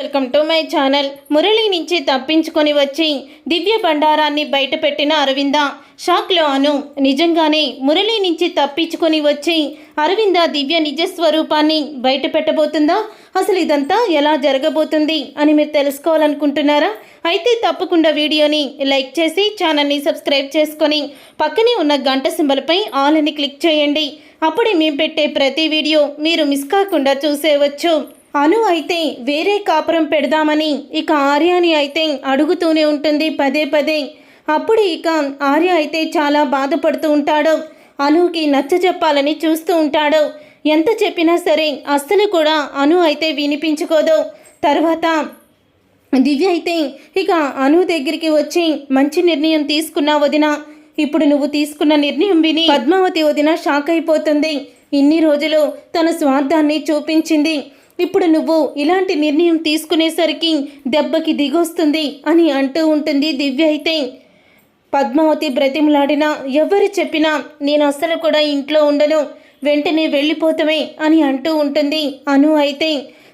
Welcome to my channel. Murali నుంచి తప్పించుకొని వచ్చి దివ్య బండారాన్ని బయటపెట్టిన అరవింద. షాక్లో అను నిజంగానే మురళి నుంచి తప్పించుకొని వచ్చి అరవింద దివ్య నిజ స్వరూపాన్ని బయట పెట్టబోతుందా అసలు ఇదంతా ఎలా జరగబోతుంది అని మీరు తెలుసుకోవాలనుకుంటున్నారా? అయితే తప్పకుండా వీడియోని లైక్ చేసి ఛానల్ని సబ్స్క్రైబ్ చేసుకొని పక్కనే ఉన్న గంట సింబల్పై ఆల్ అని క్లిక్ చేయండి. అప్పుడే మేము పెట్టే ప్రతి వీడియో మీరు మిస్ కాకుండా చూసేవచ్చు. అను అయితే వేరే కాపురం పెడదామని ఇక ఆర్యాని అయితే అడుగుతూనే ఉంటుంది పదే పదే. అప్పుడు ఇక ఆర్య అయితే చాలా బాధపడుతూ ఉంటాడు. అనుకి నచ్చ చెప్పాలని చూస్తూ ఉంటాడు. ఎంత చెప్పినా సరే అస్సలు కూడా అను అయితే వినిపించుకోదు. తర్వాత దివ్య అయితే ఇక అను దగ్గరికి వచ్చి మంచి నిర్ణయం తీసుకున్నా వదిన. ఇప్పుడు నువ్వు తీసుకున్న నిర్ణయం విని పద్మావతి వదిన షాక్ అయిపోతుంది. ఇన్ని రోజులు తన స్వార్థాన్ని చూపించింది. ఇప్పుడు నువ్వు ఇలాంటి నిర్ణయం తీసుకునేసరికి దెబ్బకి దిగొస్తుంది అని అంటూ ఉంటుంది దివ్య అయితే. పద్మావతి బ్రతిమలాడినా ఎవరు చెప్పినా నేను అస్సలు కూడా ఇంట్లో ఉండను వెంటనే వెళ్ళిపోతామే అని అంటూ ఉంటుంది అను అయితే.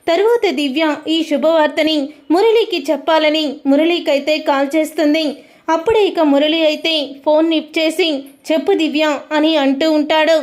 తరువాత దివ్య ఈ శుభవార్తని మురళికి చెప్పాలని మురళికైతే కాల్ చేస్తుంది. అప్పుడే ఇక మురళి అయితే ఫోన్ నిప్ చేసి చెప్పు దివ్య అని అంటూ ఉంటాడు.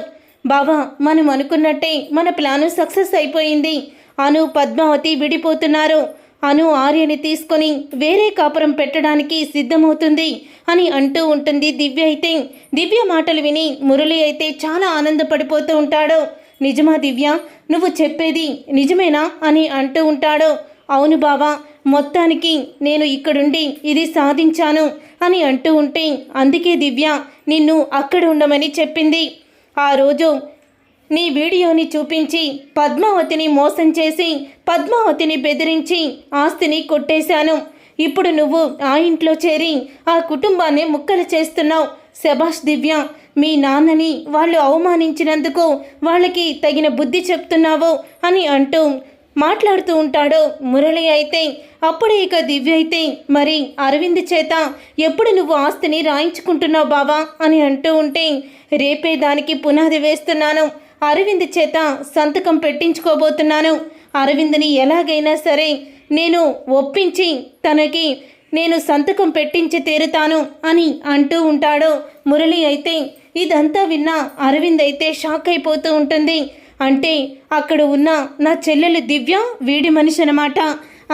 బావా మనం అనుకున్నట్టే మన ప్లాను సక్సెస్ అయిపోయింది. అను పద్మావతి విడిపోతున్నారు. అను ఆర్యని తీసుకొని వేరే కాపురం పెట్టడానికి సిద్ధమవుతుంది అని అంటూ ఉంటుంది దివ్య అయితే. దివ్య మాటలు విని మురళి అయితే చాలా ఆనందపడిపోతూ ఉంటాడు. నిజమా దివ్య? నువ్వు చెప్పేది నిజమేనా అని అంటూ ఉంటాడు. అవును బావా మొత్తానికి నేను ఇక్కడుండి ఇది సాధించాను అని అంటూ ఉంటే అందుకే దివ్య నిన్ను అక్కడ ఉండమని చెప్పింది. ఆ రోజు నీ వీడియోని చూపించి పద్మావతిని మోసం చేసి పద్మావతిని బెదిరించి ఆస్తిని కొట్టేశాను. ఇప్పుడు నువ్వు ఆ ఇంట్లో చేరి ఆ కుటుంబాన్ని ముక్కలు చేస్తున్నావు. శభాష్ దివ్య మీ నాన్నని వాళ్ళు అవమానించినందుకు వాళ్ళకి తగిన బుద్ధి చెప్తున్నావు అని అంటూ మాట్లాడుతూ ఉంటాడు మురళి అయితే. అప్పుడే ఇక దివ్య అయితే మరి అరవింద్ చేత ఎప్పుడు నువ్వు ఆస్తిని రాయించుకుంటున్నావు బావా అని అంటూ ఉంటే రేపే దానికి పునాది వేస్తున్నాను. అరవింద్ చేత సంతకం పెట్టించుకోబోతున్నాను. అరవింద్ని ఎలాగైనా సరే నేను ఒప్పించి తనకి నేను సంతకం పెట్టించి తీరుతాను అని అంటూ ఉంటాడు. మురళి అయితే ఇదంతా విన్న అరవింద్ అయితే షాక్ అయిపోతూ ఉంటుంది. అంటే అక్కడ ఉన్న నా చెల్లెలు దివ్య వీడి మనిషి అనమాట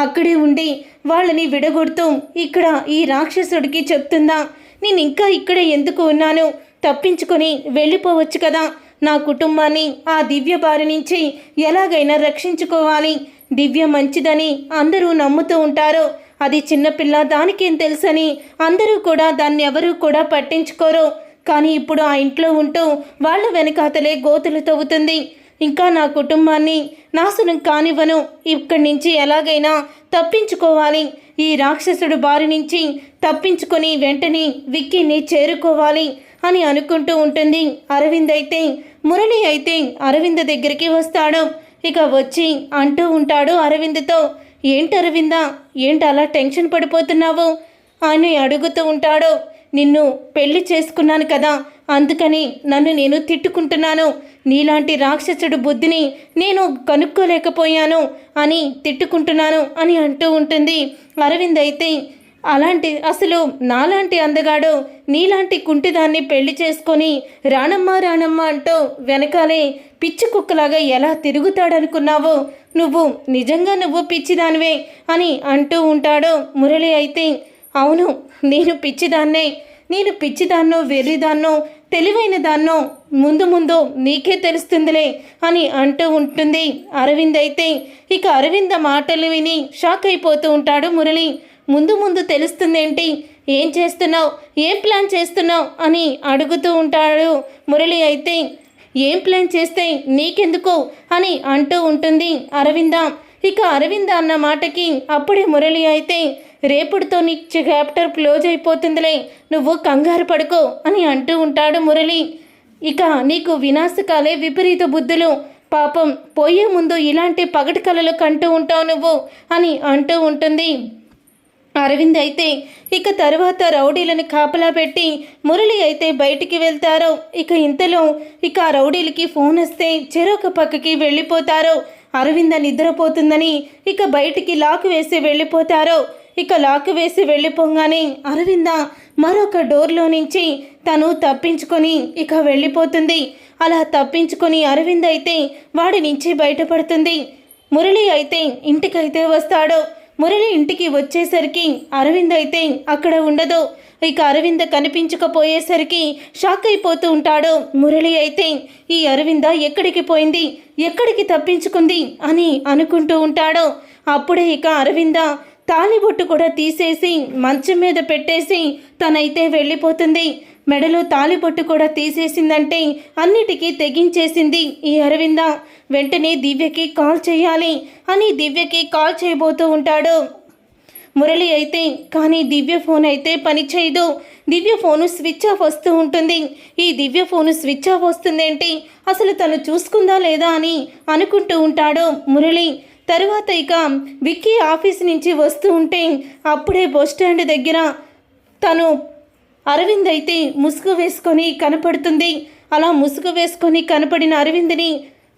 అక్కడే ఉండి వాళ్ళని విడగొడుతూ ఇక్కడ ఈ రాక్షసుడికి చెప్తుందా నేను ఇంకా ఇక్కడే ఎందుకు ఉన్నాను? తప్పించుకొని వెళ్ళిపోవచ్చు కదా. నా కుటుంబాన్ని ఆ దివ్య బారి నుంచి ఎలాగైనా రక్షించుకోవాలి. దివ్య మంచిదని అందరూ నమ్ముతూ ఉంటారు. అది చిన్నపిల్ల దానికేం తెలుసని అందరూ కూడా దాన్ని ఎవరూ కూడా పట్టించుకోరు. కానీ ఇప్పుడు ఆ ఇంట్లో ఉంటూ వాళ్ళ వెనకాతలే గోతులు తవ్వుతుంది. ఇంకా నా కుటుంబాన్ని నాశనం కానివ్వను. ఇక్కడి నుంచి ఎలాగైనా తప్పించుకోవాలి. ఈ రాక్షసుడు బారి నుంచి తప్పించుకొని వెంటనే విక్కీని చేరుకోవాలి. అని అనుకుంటూ ఉంటుంది. అరవింద్ అయితే మురళి అయితే అరవింద్ దగ్గరికి వస్తాడు. ఇక వచ్చి అంటూ ఉంటాడు అరవింద్తో ఏంటి అరవిందా? ఏంటి అలా టెన్షన్ పడిపోతున్నావు? అని అడుగుతూ ఉంటాడు. నిన్ను పెళ్ళి చేసుకున్నాను కదా అందుకని నన్ను నేను తిట్టుకుంటున్నాను. నీలాంటి రాక్షసుడు బుద్ధిని నేను కనుక్కోలేకపోయాను అని తిట్టుకుంటున్నాను అని అంటూ ఉంటుంది. అరవింద్ అయితే అలాంటి అసలు నాలాంటి అందగాడు నీలాంటి కుంటిదాన్ని పెళ్ళి చేసుకొని రాణమ్మ రాణమ్మ అంటూ వెనకాలే పిచ్చి కుక్కలాగా ఎలా తిరుగుతాడనుకున్నావు నువ్వు నిజంగా నువ్వు పిచ్చిదానివే అని అంటూ ఉంటాడు మురళి అయితే. అవును నేను పిచ్చిదాన్నే నేను పిచ్చిదాన్నో వెర్రిదాన్నో తెలివైన దాన్నో ముందు ముందు నీకే తెలుస్తుందిలే అని అంటూ ఉంటుంది అరవింద్ అయితే. ఇక అరవింద మాటలు విని షాక్ అయిపోతూ ఉంటాడు మురళి. ముందు ముందు తెలుస్తుందేంటి? ఏం చేస్తున్నావు? ఏం ప్లాన్ చేస్తున్నావు? అని అడుగుతూ ఉంటాడు మురళి అయితే. ఏం ప్లాన్ చేస్తే నీకెందుకు? అని అంటూ ఉంటుంది అరవింద. ఇక అరవింద అన్న మాటకి అప్పుడే మురళి అయితే రేపుడితో నీ చాప్టర్ క్లోజ్ అయిపోతుందిలే. నువ్వు కంగారు పడుకో అని అంటూ ఉంటాడు మురళి. ఇక నీకు వినాశకాలే విపరీత బుద్ధులు. పాపం పోయే ముందు ఇలాంటి పగటి కలలు కంటూ ఉంటావు నువ్వు అని అంటూ ఉంటుంది. అరవింద్ అయితే ఇక తర్వాత రౌడీలను కాపలా పెట్టి మురళి అయితే బయటికి వెళ్తారో. ఇక ఇంతలో ఇక ఆ రౌడీలకి ఫోన్ వస్తే చెరొక పక్కకి వెళ్ళిపోతారో. అరవింద నిద్రపోతుందని ఇక బయటికి లాక్ వేసి వెళ్ళిపోతారో. ఇక లాక్ వేసి వెళ్ళిపోగానే అరవింద మరొక డోర్లో నుంచి తను తప్పించుకొని ఇక వెళ్ళిపోతుంది. అలా తప్పించుకొని అరవింద్ అయితే వాడి నుంచి బయటపడుతుంది. మురళి అయితే ఇంటికైతే వస్తాడు. మురళి ఇంటికి వచ్చేసరికి అరవింద్ అయితే అక్కడ ఉండదు. ఇక అరవింద కనిపించకపోయేసరికి షాక్ అయిపోతూ ఉంటాడు. మురళి అయితే ఈ అరవింద ఎక్కడికి పోయింది? ఎక్కడికి తప్పించుకుంది? అని అనుకుంటూ ఉంటాడు. అప్పుడే ఇక అరవింద తాలిబొట్టు కూడా తీసేసి మంచం మీద పెట్టేసి తనైతే వెళ్ళిపోతుంది. మెడలో తాలిబొట్టు కూడా తీసేసిందంటే అన్నిటికీ తెగించేసింది ఈ అరవింద. వెంటనే దివ్యకి కాల్ చేయాలి అని దివ్యకి కాల్ చేయబోతూ ఉంటాడు. మురళి అయితే కానీ దివ్య ఫోన్ అయితే పనిచేయదు దివ్య ఫోను స్విచ్ ఆఫ్ వస్తూ ఉంటుంది. ఈ దివ్య ఫోను స్విచ్ ఆఫ్ వస్తుందేంటి? అసలు తను చూసుకుందా లేదా అని అనుకుంటూ ఉంటాడు మురళి. తరువాత ఇక విక్కీ ఆఫీస్ నుంచి వస్తూ ఉంటే అప్పుడే బస్ స్టాండ్ దగ్గర తను అరవింద్ అయితే ముసుగు వేసుకొని కనపడుతుంది. అలా ముసుగు వేసుకొని కనపడిన అరవింద్ని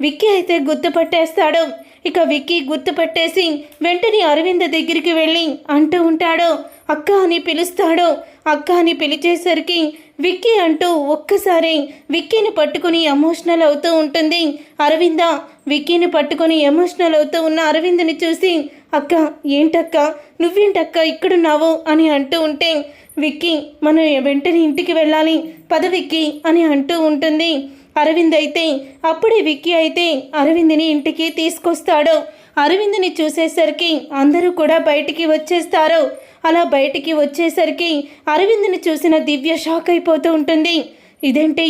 విక్కీ అయితే గుర్తుపట్టేస్తాడు. ఇక విక్కీ గుర్తుపట్టేసి వెంటనే అరవింద దగ్గరికి వెళ్ళి అంటూ ఉంటాడు అక్క అని పిలుస్తాడు. అక్క అని పిలిచేసరికి విక్కీ అంటూ ఒక్కసారి విక్కీని పట్టుకుని ఎమోషనల్ అవుతూ ఉంటుంది. అరవింద విక్కీని పట్టుకొని ఎమోషనల్ అవుతూ ఉన్న అరవింద్ని చూసి అక్క ఏంటక్క? నువ్వేంటక్క ఇక్కడున్నావు? అని అంటూ ఉంటే విక్కీ మనం వెంటనే ఇంటికి వెళ్ళాలి. పద విక్కీ అని అంటూ ఉంటుంది. అరవింద్ అయితే అప్పుడే విక్కీ అయితే అరవింద్ని ఇంటికి తీసుకొస్తాడు. అరవింద్ని చూసేసరికి అందరూ కూడా బయటికి వచ్చేస్తారు. అలా బయటికి వచ్చేసరికి అరవింద్ని చూసిన దివ్య షాక్ అయిపోతూ ఉంటుంది. ఇదేంటి?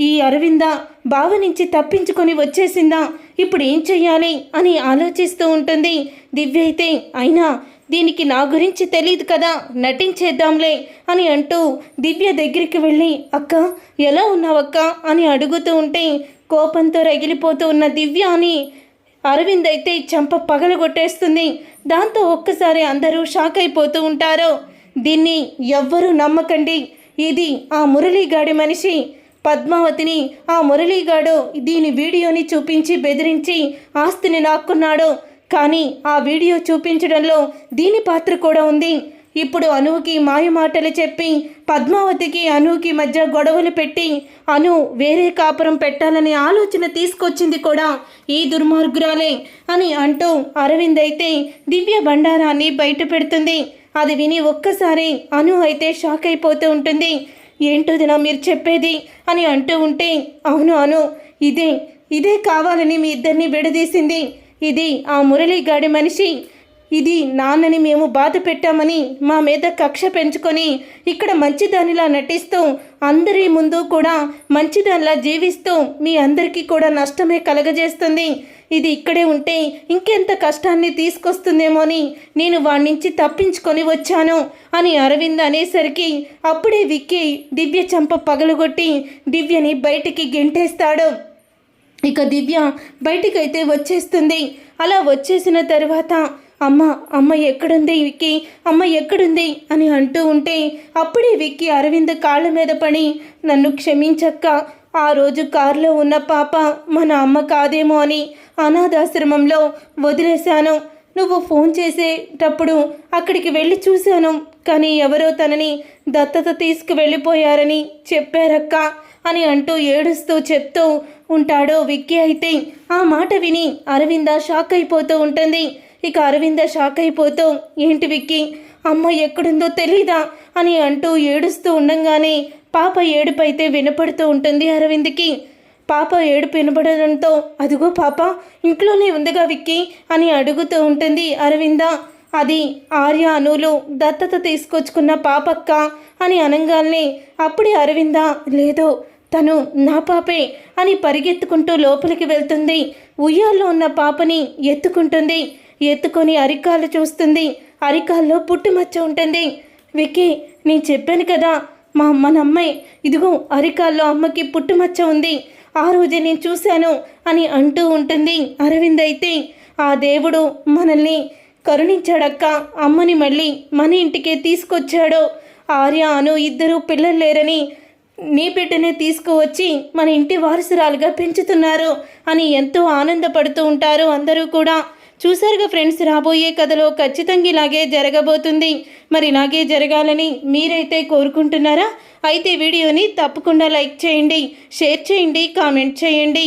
ఈ అరవింద బావ నుంచి తప్పించుకొని వచ్చేసిందా? ఇప్పుడు ఏం చెయ్యాలి? అని ఆలోచిస్తూ ఉంటుంది. దివ్య అయితే అయినా దీనికి నా గురించి తెలియదు కదా నటించేద్దాంలే అని అంటూ దివ్య దగ్గరికి వెళ్ళి అక్క ఎలా ఉన్నావక్క? అని అడుగుతూ ఉంటే కోపంతో రగిలిపోతూ ఉన్న దివ్య అని అరవింద్ అయితే చెంప పగలగొట్టేస్తుంది. దాంతో ఒక్కసారి అందరూ షాక్ అయిపోతూ ఉంటారు. దీన్ని ఎవ్వరూ నమ్మకండి. ఇది ఆ మురళీగాడి మనిషి. పద్మావతిని ఆ మురళీగాడు దీని వీడియోని చూపించి బెదిరించి ఆస్తిని లాక్కున్నాడు. కానీ ఆ వీడియో చూపించడంలో దీని పాత్ర కూడా ఉంది. ఇప్పుడు అనువుకి మాయమాటలు చెప్పి పద్మావతికి అనువుకి మధ్య గొడవలు పెట్టి అను వేరే కాపురం పెట్టాలనే ఆలోచన తీసుకొచ్చింది కూడా ఈ దుర్మార్గురాలే అని అంటూ అరవింద్ అయితే దివ్య బండారాన్ని బయట పెడుతుంది. అది విని ఒక్కసారి అను అయితే షాక్ అయిపోతూ ఉంటుంది. ఏంటోదినా మీరు చెప్పేది అని అంటూ ఉంటే అవును అను ఇదే ఇదే కావాలని మీ ఇద్దరిని విడదీసింది. ఇది ఆ మురళీగాడి మనిషి. ఇది నాన్నని మేము బాధ పెట్టామని మా మీద కక్ష పెంచుకొని ఇక్కడ మంచిదానిలా నటిస్తూ అందరి ముందు కూడా మంచిదానిలా జీవిస్తూ మీ అందరికీ కూడా నష్టమే కలగజేస్తుంది. ఇది ఇక్కడే ఉంటే ఇంకెంత కష్టాన్ని తీసుకొస్తుందేమో అని నేను వాడి నుంచి తప్పించుకొని వచ్చాను అని అరవింద్ అనేసరికి అప్పుడే విక్కి దివ్య చంప పగలగొట్టి దివ్యని బయటికి గెంటేస్తాడు. ఇక దివ్య బయటికైతే వచ్చేస్తుంది. అలా వచ్చేసిన తర్వాత అమ్మ అమ్మ ఎక్కడుంది విక్కీ? అమ్మ ఎక్కడుంది? అని అంటూ ఉంటే అప్పుడే విక్కీ అరవింద్ కాళ్ళ మీద పడి నన్ను క్షమించక్క. ఆ రోజు కారులో ఉన్న పాప మన అమ్మ కాదేమో అని అనాథాశ్రమంలో వదిలేశాను. నువ్వు ఫోన్ చేసేటప్పుడు అక్కడికి వెళ్ళి చూశాను. కానీ ఎవరో తనని దత్తత తీసుకువెళ్ళిపోయారని చెప్పారక్క. అని అంటూ ఏడుస్తూ చెప్తూ ఉంటాడో విక్కీ అయితే ఆ మాట విని అరవింద షాక్ అయిపోతూ ఉంటుంది. ఇక అరవింద షాక్ అయిపోతూ ఏంటి విక్కీ? అమ్మ ఎక్కడుందో తెలీదా? అని అంటూ ఏడుస్తూ ఉండంగానే పాప ఏడుపు అయితే వినపడుతూ ఉంటుంది అరవింద్కి. పాప ఏడుపు వినపడడంతో అదిగో పాప ఇంట్లోనే ఉందిగా విక్కీ అని అడుగుతూ ఉంటుంది అరవింద. అది ఆర్య అనులు దత్తత తీసుకొచ్చుకున్న పాపక్క అని అనగానే అప్పుడే అరవింద లేదు తను నా పాపే అని పరిగెత్తుకుంటూ లోపలికి వెళ్తుంది. ఉయ్యాల్లో ఉన్న పాపని ఎత్తుకుంటుంది. ఎత్తుకొని అరికాలు చూస్తుంది. అరికాల్లో పుట్టుమచ్చ ఉంటుంది. విక్కీ నేను చెప్పాను కదా మా అమ్మ అమ్మాయి ఇదిగో అరికాల్లో అమ్మకి పుట్టుమచ్చ ఉంది. ఆ రోజే నేను చూశాను అని అంటూ ఉంటుంది అరవింద్ అయితే ఆ దేవుడు మనల్ని కరుణించాడక్క. అమ్మని మళ్ళీ మన ఇంటికే తీసుకొచ్చాడో. ఆర్య అను ఇద్దరు పిల్లలు లేరని నీ బిడ్డనే తీసుకువచ్చి మన ఇంటి వారసురాలుగా పెంచుతున్నారు అని ఎంతో ఆనందపడుతూ ఉంటారు అందరూ కూడా. చూసారుగా ఫ్రెండ్స్ రాబోయే కథలో ఖచ్చితంగా ఇలాగే జరగబోతుంది. మరి ఇలాగే జరగాలని మీరైతే కోరుకుంటున్నారా? అయితే వీడియోని తప్పకుండా లైక్ చేయండి షేర్ చేయండి కామెంట్ చేయండి.